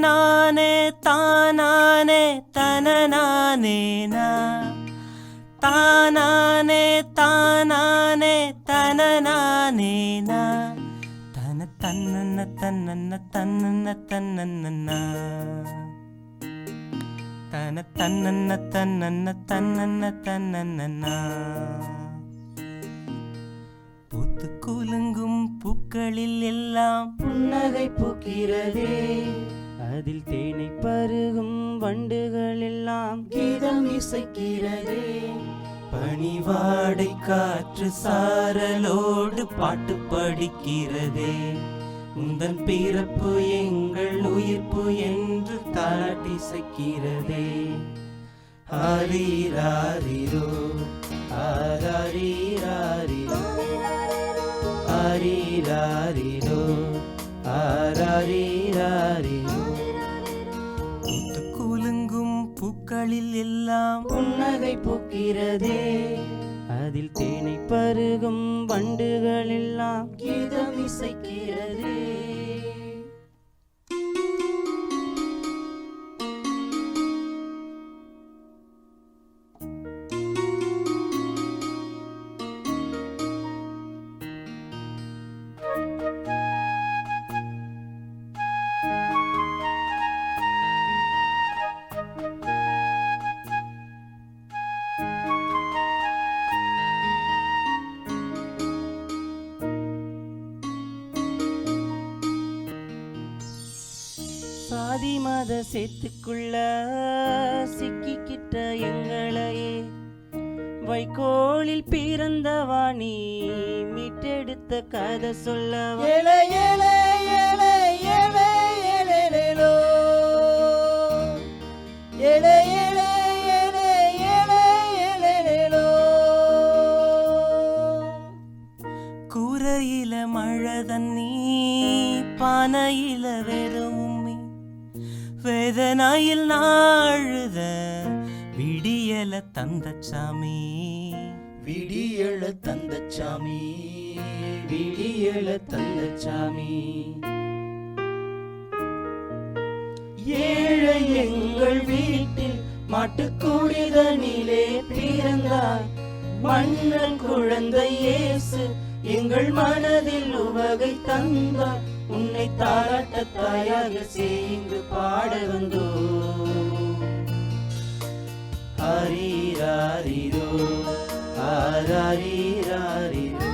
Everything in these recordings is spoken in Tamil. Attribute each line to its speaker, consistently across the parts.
Speaker 1: தானானே தானானே தனநானேனா தானானே தானானே தனநானேனா தன தன்னன்ன தன்னன்ன தன்னன்ன தன்னன்னா தன தன்னன்ன தன்னன்ன தன்னன்ன தன்னன்னா பூத்து குலுங்கும் பூக்களில் எல்லாம்
Speaker 2: புன்னகை பூக்கிறதே. அதில் தேனை பருகும் வண்டுகள் எல்லாம் கீதம் இசைக்கிறதே.
Speaker 1: பனிவாடை காற்று சாரலோடு பாட்டு படிக்கிறதே. உந்தன் பிறப்பு எங்கள் உயிர்ப்பு என்று தாட்டிசைக்கிறதே ஹரிராரிரோ ஆராரிராரிரோ ஹரிராரிரோ ஆராரிராரிரோ பூத்து பூக்களில் எல்லாம்
Speaker 2: புன்னகை பூக்கிறதே. அதில் தேனை பருகும் வண்டுகள் எல்லாம் கீதம் இசைக்கிறதே. சாதி மத சேத்துக்குள்ள சிக்கிக்கிட்ட எங்களையே வைக்கோலில் பிறந்த வாணி மீட்டெடுத்த கதை சொல்ல ஏழை ஏழை ஏழை ஏழை ஏழேலோ ஏழை ஏழை ஏழை ஏழை ஏழேலோ
Speaker 1: கூரையில மழை தண்ணி பானையில வே விடியல தந்த சாமி.
Speaker 2: விடியல தந்த சாமி. விடியல தந்த சாமி. ஏழை எங்கள் வீட்டில் மாட்டுக்குடிதனிலே பிறந்தார். மன்னன் குழந்தை இயேசு எங்கள் மனதில் உவகை தந்தார். உன்னை தாராட்ட தாயாக செய்து பாட வந்தோ ஹரிராரிரோ ஆராரிராரிரோ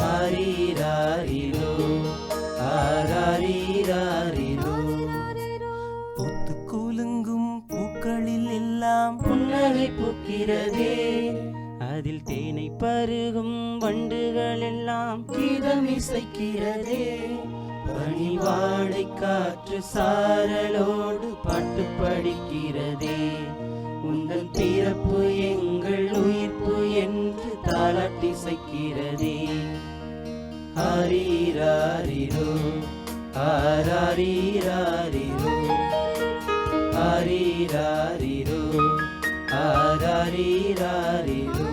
Speaker 2: ஹரிராரிரோ ஆராரிராரிரோ
Speaker 1: பூத்து குலுங்கும் பூக்களில் எல்லாம்
Speaker 2: புன்னகை பூக்கிறதே. அதில் தேனை பருகும் வண்டுகள் எல்லாம் கீதம் இசைக்கிறதே. பனிவாடை காற்று சாரலோடு பாட்டு படிக்கிறதே. உந்தன் பிறப்பு எங்கள் உயிர்ப்பு என்று தாளாட்டிசைக்கிறதே ஹரிராரிரோ ஆராரிராரிரோ ஹரிராரிரோ ஆராரிராரிரோ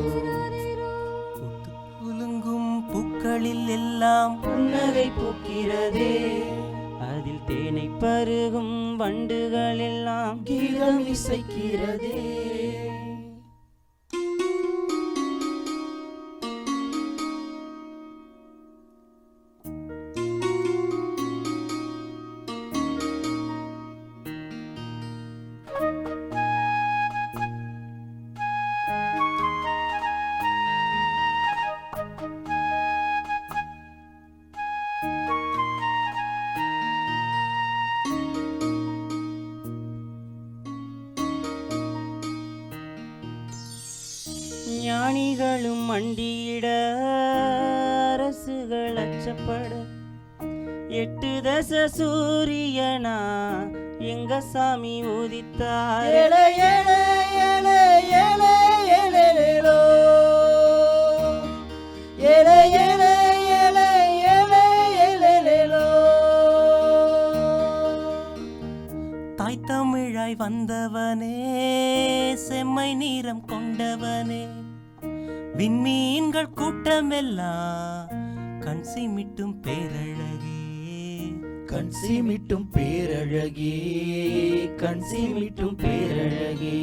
Speaker 1: பூத்து குலுங்கும் பூக்களில் எல்லாம்
Speaker 2: புன்னகை பூக்கிறதே. தேனை பருகும் வண்டுகள் எல்லாம் கீதம் இசைக்கிறதே. மண்டியிட அரசுகள் அச்சப்பட. எட்டு தச சூரியனா எங்க சாமி உதித்தார்.
Speaker 1: தாய் தமிழாய் வந்தவனே செம்மை நீரம் கொண்டவனே. விண்மீன்கள் கூட்டமெல்லாம் கண் சிமிட்டும் பேரழகே.
Speaker 2: கண் சிமிட்டும் பேரழகே கண் சிமிட்டும் பேரழகே.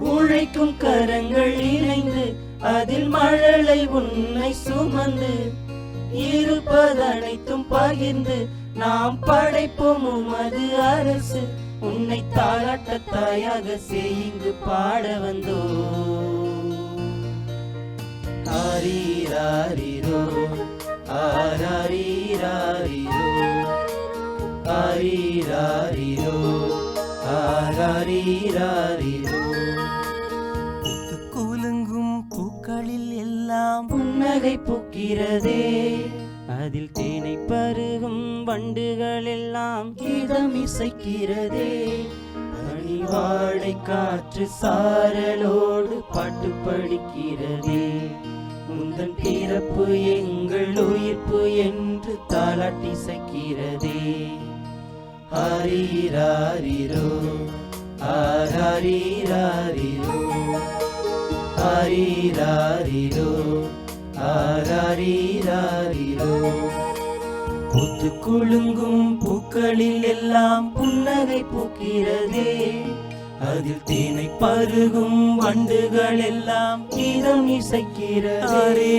Speaker 2: உழைக்கும் கரங்கள் இணைந்து அதில் மழலை உன்னை சுமந்து இருப்பதனைத்தும் பகிர்ந்து நாம் படைப்போம் உமது அரசு. உன்னை தாளாட்ட தாயாக செய்யுங்கு பாட வந்தோ. ஆரீராரிரோ ஆராரீராரிரோ. ஆரீராரிரோ ஆராரீராரிரோ.
Speaker 1: குலுங்கும் பூக்களில் எல்லாம்
Speaker 2: புன்னகை பூக்கிறதே. அதில் தேனை பருகும் வண்டுகள் எல்லாம் கீதம் இசைக்கிறதே. பனிவாடை காற்று சாரலோடு பாட்டு படிக்கிறதே. முந்தன் பிறப்பு எங்கள் உயிர்ப்பு என்று தாளாட்டி இசைக்கிறதே. ஹரிராரிரோ ஹரீராரிரோ ஆரிராரிரோ ஆராரிராரிரோ பூத்து குலுங்கும் பூக்களில் எல்லாம் புன்னகை பூக்கிறதே. அதில் தேனை பருகும் வண்டுகள் எல்லாம் கீதம் இசைக்கிறதே.
Speaker 1: ஆரே